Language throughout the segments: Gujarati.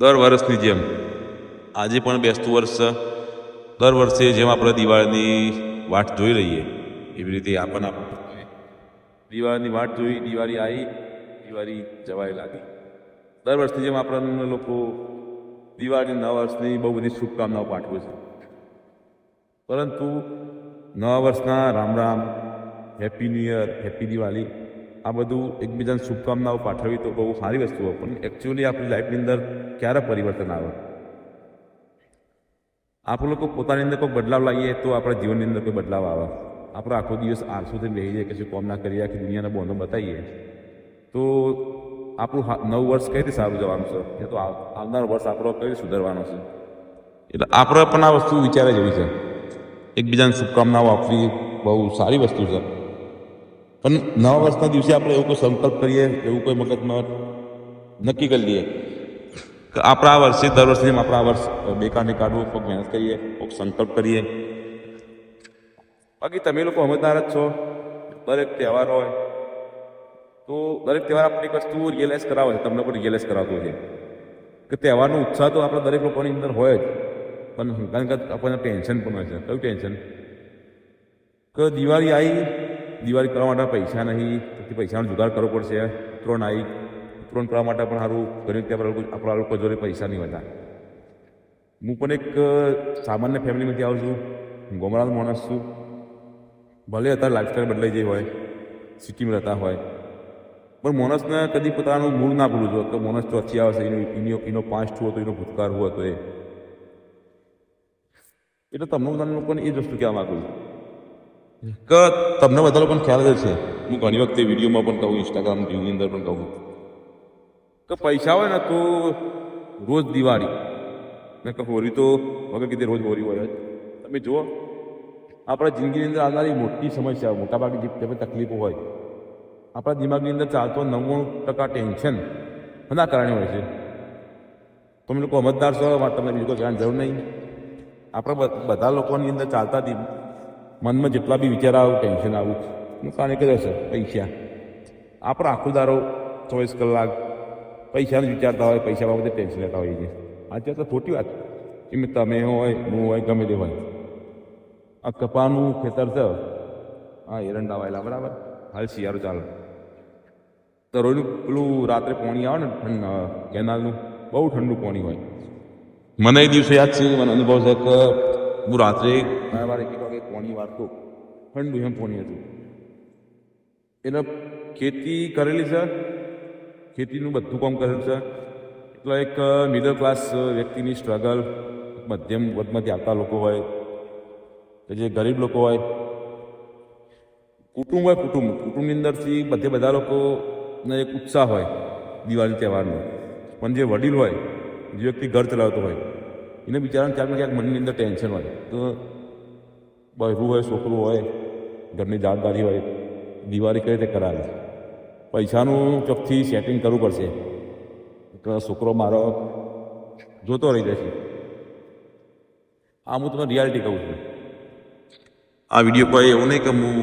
દર વર્ષની જેમ. આજે પણ બેસતું વર્ષ દર વર્ષે જેમ આપણે દિવાળીની વાટ જોઈ રહીએ એવી રીતે આપણને આપણે દિવાળીની વાટ જોઈ, દિવાળી આવી, દિવાળી જવાય લાગી. દર વર્ષની જેમ આપણને લોકો દિવાળી નવા વર્ષની બહુ બધી શુભકામનાઓ પાઠવે છે. પરંતુ નવા વર્ષના Ram Ram happy new year happy Diwali આ બધું એકબીજાને શુભકામનાઓ પાઠવી તો બહુ સારી વસ્તુ હોય. પણ એકચ્યુઅલી આપણી લાઈફની અંદર ક્યારે પરિવર્તન આવે? આપણે લોકો પોતાની અંદર કોઈ બદલાવ લાવીએ તો આપણા જીવનની અંદર કોઈ બદલાવ આવે. આપણો આખો દિવસ આળસુથી બેસી કે કશું કોમ ના કરીએ, આખી દુનિયાને બોનો બતાવીએ. તો આપણું નવ વર્ષ કઈ રીતે સારું જવાનું છે? એ તો આવનારો વર્ષ આપણો કઈ સુધારવાનો છે? એટલે આપણે પણ આ વસ્તુ વિચારે જેવી છે. એકબીજાને શુભકામનાઓ આપવી બહુ સારી વસ્તુ છે. પણ નવા વર્ષના દિવસે આપણે એવું કોઈ સંકલ્પ કરીએ, એવું કોઈ મગજમાં નક્કી કરી લઈએ? કે આપણા આ વર્ષે, દર વર્ષે જેમ આપણા આ વર્ષ બેકારને કાઢવું કોઈક મહેનત કરીએ, કોઈક સંકલ્પ કરીએ. બાકી તમે લોકો સમજદાર જ છો. દરેક તહેવાર હોય, તો દરેક તહેવાર આપણે એક વસ્તુ રિયલાઇઝ કરાવે છે, તમને પણ રિયલાઇઝ કરાવતો છે. કે તહેવારનો ઉત્સાહ તો આપણા દરેક લોકોની અંદર હોય જ. પણ કારણ કે આપણને ટેન્શન પણ હોય છે. કયું ટેન્શન કે દિવાળી આવી દિવાળી કરવા માટે પૈસા નહીં, પછી પૈસાનો જુગાડ કરવો પડશે. ત્રણ આવી ઉત્તરાયણ કરવા માટે પણ સારું. ઘણી રીતે આપણા લોકો જોડે પૈસા નહીં હતા. હું પણ એક સામાન્ય ફેમિલીમાંથી આવું છું. ગોમરાનો માણસ છું. ભલે અત્યારે લાઈફસ્ટાઈલ બદલાઈ જઈ હોય સિટીમાં રહેતા હોય. પણ માણસને કદી પોતાનું મૂળ ના ભૂલવું જોઈએ તો માણસ ચોથી આવે છે એનો એનો એનો પાસ્ટ હતો એનો ભૂતકાળ હતો એ. એટલે તમને બધા લોકોને એ જ વસ્તુ કહેવા માગું છું. કે તમને બધા લોકોને ખ્યાલ જ છે હું ઘણી વખતે વિડીયોમાં પણ કહું ઇન્સ્ટાગ્રામ રીલની અંદર પણ કહું કે પૈસા હોય ને તો રોજ દિવાળી. ને કે હોળી તો વગર કીધે રોજ હોળી હોય તમે જુઓ, આપણા જિંદગીની અંદર આવનારી મોટી સમસ્યા મોટાભાગે જે તકલીફો હોય, આપણા દિમાગની અંદર ચાલતો નવ્વાણું ટકા ટેન્શન એના કારણે હોય છે. તમે લોકો સમજદાર છો તમને બીજું કોઈ કહેવાની જરૂર નહીં. આપણે બધા લોકોની અંદર ચાલતા મનમાં જેટલા બી વિચાર આવું ટેન્શન આવું નુકસાન એક જ હશે, પૈસા. આપણે આખો દારો ચોવીસ કલાક પૈસાનું વિચારતા હોય, પૈસા બાબતે ટેન્શન લેતા હોઈએ છીએ આજે તો ખોટી વાત. એમ તમે હોય, હું હોય, ગમે તે હોય. આ કપાનું ખેતર છે. હા એરંડા વાયેલા, બરાબર? હાલ શિયાળો ચાલે. તો રોજનું પેલું રાત્રે પાણી આવે ને કેનાલનું, બહુ ઠંડુ પાણી હોય. મને એ દિવસે યાદ છે, મને અનુભવ છે કે હું રાત્રે મારા વારે એક વાગે પાણી વાળતો ઠંડુ એમ ફોની હતું. એટલે ખેતી કરેલી છે. ખેતીનું બધું કામ કરેલું છે. એટલે એક મિડલ ક્લાસ વ્યક્તિની સ્ટ્રગલ મધ્યમ વર્ગમાંથી આવતા લોકો હોય, કે જે ગરીબ લોકો હોય. કુટુંબ હોય કુટુંબ. કુટુંબની અંદરથી બધે બધા લોકોને એક ઉત્સાહ હોય દિવાળી તહેવારનો. પણ જે વડીલ હોય, જે વ્યક્તિ ઘર ચલાવતો હોય એને બિચારાને ક્યાંક ક્યાંક મનની અંદર ટેન્શન હોય. તો બહેરું હોય, છોકરું હોય, ઘરની જવાબદારી હોય, દિવાળી કઈ રીતે કરાવે? પૈસાનું ચોકથી સેટિંગ કરવું પડશે. એટલે છોકરો મારો જોતો રહી જશે આ હું તમને રિયાલિટી કહું છું. આ વીડિયો કોઈ એવું નહીં કે હું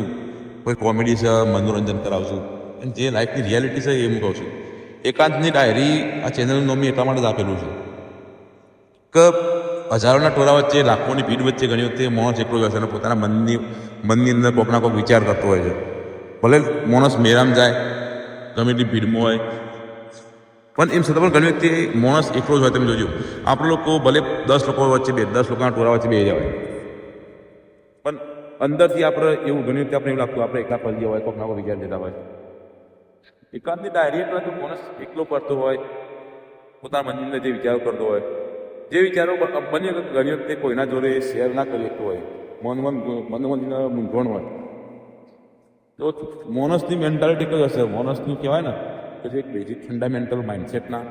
કોઈ કોમેડી છે, મનોરંજન કરાવું છું અને જે લાઈફની રિયાલિટી છે એ હું કહું છું. એકાંતની ડાયરી આ ચેનલનું નામ એટલા માટે જ આપેલું છે. કે હજારોના ટોળા વચ્ચે, લાખોની ભીડ વચ્ચે ઘણી વખતે માણસ એકલો જ અને પોતાના મનની મનની અંદર કોકના કોઈક વિચાર કરતો હોય છે. ભલે માણસ મેરામ જાય, ગમે એટલી ભીડમાં હોય, પણ એમ છતાં પણ ઘણી વખતે માણસ એકલો જ હોય તમે જોજો. આપણે લોકો ભલે દસ લોકો વચ્ચે બે, દસ લોકોના ટોળા વચ્ચે બે જવાય. પણ અંદરથી આપણે એવું ઘણી વખતે આપણે એવું લાગતું આપણે એકલા પડી હોય કોઈક ના વિચાર લેતા હોય. એકાંતની ડાયરી એટલે માણસ એકલો કરતો હોય, પોતાના મનની અંદર જે વિચારો કરતો હોય જે વિચારો બને ઘણી વખતે કોઈના જોડે શેર ના કરી શકતો હોય. મનમન મન મન મન મૂંઝવણ હોય. તો મોનસની મેન્ટાલિટી કઈ હશે? મોનસનું કહેવાય ને, કે જે બેઝિક ફંડામેન્ટલ માઇન્ડસેટના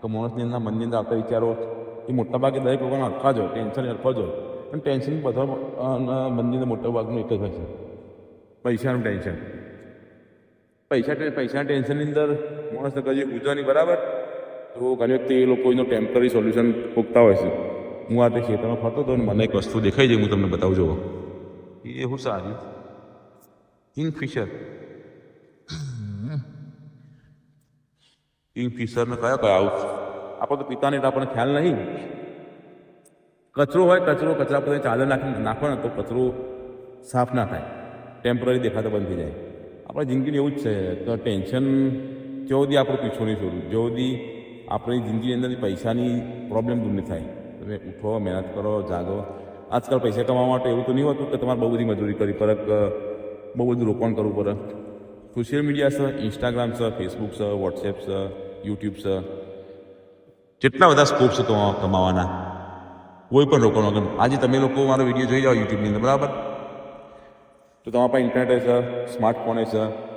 તો મોનસની અંદર મનની અંદર આવતા વિચારો, એ મોટાભાગે દરેક લોકોને અટકાજો ટેન્શન હોય પણ ટેન્શન બધા મંદિરના મોટા ભાગનું એક જ હોય છે. પૈસાનું ટેન્શન પૈસા પૈસા ટેન્શનની અંદર માણસને કદી ઉજવાની બરાબર. તો ઘણી વખતે એ લોકો એનું ટેમ્પરરી સોલ્યુશન પૂછતા હોય છે. હું આ તે ખેતરમાં ફરતો હતો અને મને એક વસ્તુ દેખાઈ જાય હું તમને બતાવું જોવો એ હું સારી કિંગફિશર કિંગફિશરને કયા કયા આવું? આપણે તો પિતાને એટલે આપણને ખ્યાલ નહીં. કચરો હોય, કચરો કચરા પર ચાદર નાખી ને તો કચરો સાફ ના થાય. ટેમ્પરરી દેખાતો બંધ થઈ જાય. આપણા જિંદગીને એવું જ છે. તો ટેન્શન જો આપણું પીછો નહીં છોડવું જો સુધી આપણી જિંદગીની અંદર પૈસાની પ્રોબ્લેમ દૂર નહીં થાય. તમે ઉઠો, મહેનત કરો, જાગો. આજકાલ પૈસા કમાવા માટે એવું તો નહીં હોતું કે તમારે બહુ બધી મજૂરી કરવી પડે બહુ બધું રોકાણ કરવું પડે. સોશિયલ મીડિયા છે ઇન્સ્ટાગ્રામ છે ફેસબુક છે વોટ્સએપ છે યુટ્યુબ છે. કેટલા બધા સ્કોપ છે કમા- કમાવાના. કોઈ પણ રોકાણ વગર આજે તમે લોકો મારો વીડિયો જોઈ જાઓ યુટ્યુબની અંદર, બરાબર? તો તમારા પાસે ઇન્ટરનેટ છે સ્માર્ટફોન છે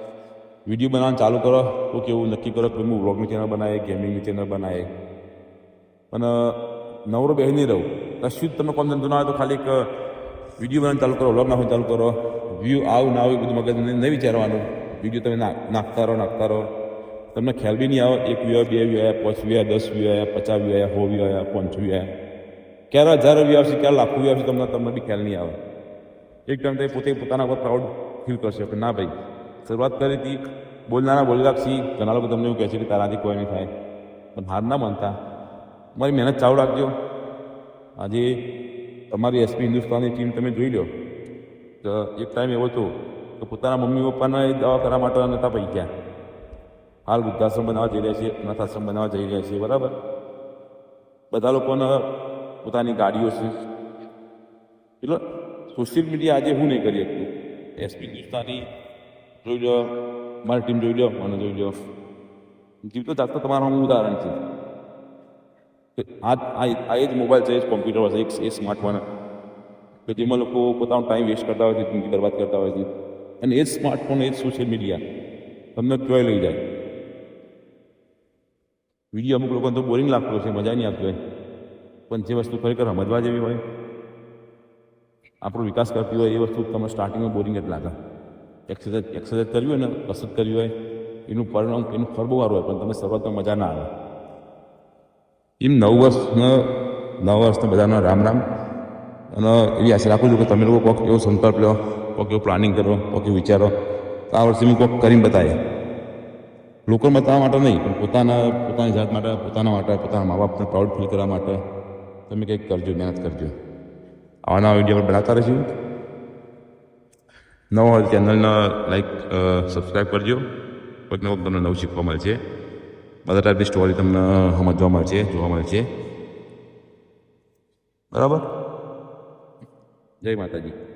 વીડિયો બનાવવાનું ચાલુ કરો. તો કેવું નક્કી કરો કે હું વ્લોગની ચેનલ બનાવે ગેમિંગની ચેનલ બનાવે પણ નવરો બે નહીં રહું. કશું જ તમે કોમ ધંધો ના હોય તો ખાલી એક વીડિયો બનાવવાનું ચાલુ કરો વ્લોગ નાખવાનું ચાલુ કરો. વ્યૂ આવું ના આવું બધું મગજ નહીં વિચારવાનું. વીડિયો તમે નાખ નાખતા રહો નાખતા રહો. તમને ખ્યાલ બી નહીં આવે, એક વ્યૂ બે વ્યૂ આવ્યા, પાંચ વ્યૂ આવ્યા દસ વ્યૂ આવ્યા, પચાસ વ્યૂ આવ્યા, સો વ્યૂ આવ્યા પાંચસો વ્યૂ આવ્યા. ક્યારે હજાર વ્યૂ આવશે, ક્યારે લાખો વ્યૂ આવશે, તમને તમને બી ખ્યાલ નહીં આવે. એક ટાઈમ પોતે પોતાના પર પ્રાઉડ ફીલ કરશે કે ના ભાઈ શરૂઆત કરી હતી. બોલનારા બોલી રાખશી ઘણા લોકો તમને એવું કહે છે કે તારાથી કોઈ નહીં થાય. પણ હાર ના માનતા. મારી મહેનત ચાલુ રાખજો. આજે તમારી એસપી હિન્દુસ્તાનની ટીમ તમે જોઈ લો. તો એક ટાઈમ એવો હતો કે પોતાના મમ્મી પપ્પાને દવા કરવા માટે નહોતા પૈક્યા હાલ વૃદ્ધાશ્રમ બનાવવા જઈ રહ્યા છે, અનાથાશ્રમ બનાવવા જઈ રહ્યા છે, બરાબર? બધા લોકોને પોતાની ગાડીઓ છે. એટલે સોશિયલ મીડિયા આજે હું નહીં કરી શકતું. એસપી હિન્દુસ્તાની જોઈ લો. મારી ટીમ જોઈ લો મને જોઈ લો. જીવતો જાગતો તમારું, હું ઉદાહરણ છે. આ એ જ મોબાઈલ છે, એ જ કોમ્પ્યુટર છે, એક, એ સ્માર્ટફોન કે જેમાં લોકો પોતાનો ટાઈમ વેસ્ટ કરતા હોય છે, જિંદગી બરબાદ કરતા હોય છે. અને એ જ સ્માર્ટફોન એ જ સોશિયલ મીડિયા તમને ક્યોય લઈ જાય. વીડિયો અમુક લોકોને તો બોરિંગ લાગતો છે મજા નહીં આવતી હોય. પણ જે વસ્તુ ખરેખર સમજવા જેવી હોય, આપણો વિકાસ કરતી હોય, એ વસ્તુ તમે સ્ટાર્ટિંગમાં બોરિંગ જ લાગે. એક્સરસાઇઝ એક્સરસાઇઝ કરવી હોય ને, કસરત કરવી હોય, એનું પરિણામ, એનું ફળ બહુ સારું હોય, પણ તમને શરૂઆતમાં મજા ના આવે. એમ નવ વર્ષના નવ વર્ષના બધાનો રામ રામ. અને એવી આશા રાખું છું કે તમે લોકો કોઈક એવો સંકલ્પ લો કોઈક એવું પ્લાનિંગ કરો કોઈક એવું વિચારો, તો આ વર્ષે મેં કોઈક કરીને બતાવે લોકોને બતાવવા માટે નહીં, પણ પોતાના, પોતાની જાત માટે, પોતાના માટે, પોતાના મા બાપને પ્રાઉડ ફીલ કરવા માટે તમે કંઈક કરજો, મહેનત કરજો. આવા નવા વીડિયો આપણે બનાવતા રહીશું. નવો હોય ચેનલને લાઈક સબસ્ક્રાઈબ કરજો. કોઈક ને કોઈક તમને નવું શીખવા મળશે બધા ટાઈપની સ્ટોરી તમને સમજવા મળશે જોવા મળશે બરાબર? જય માતાજી.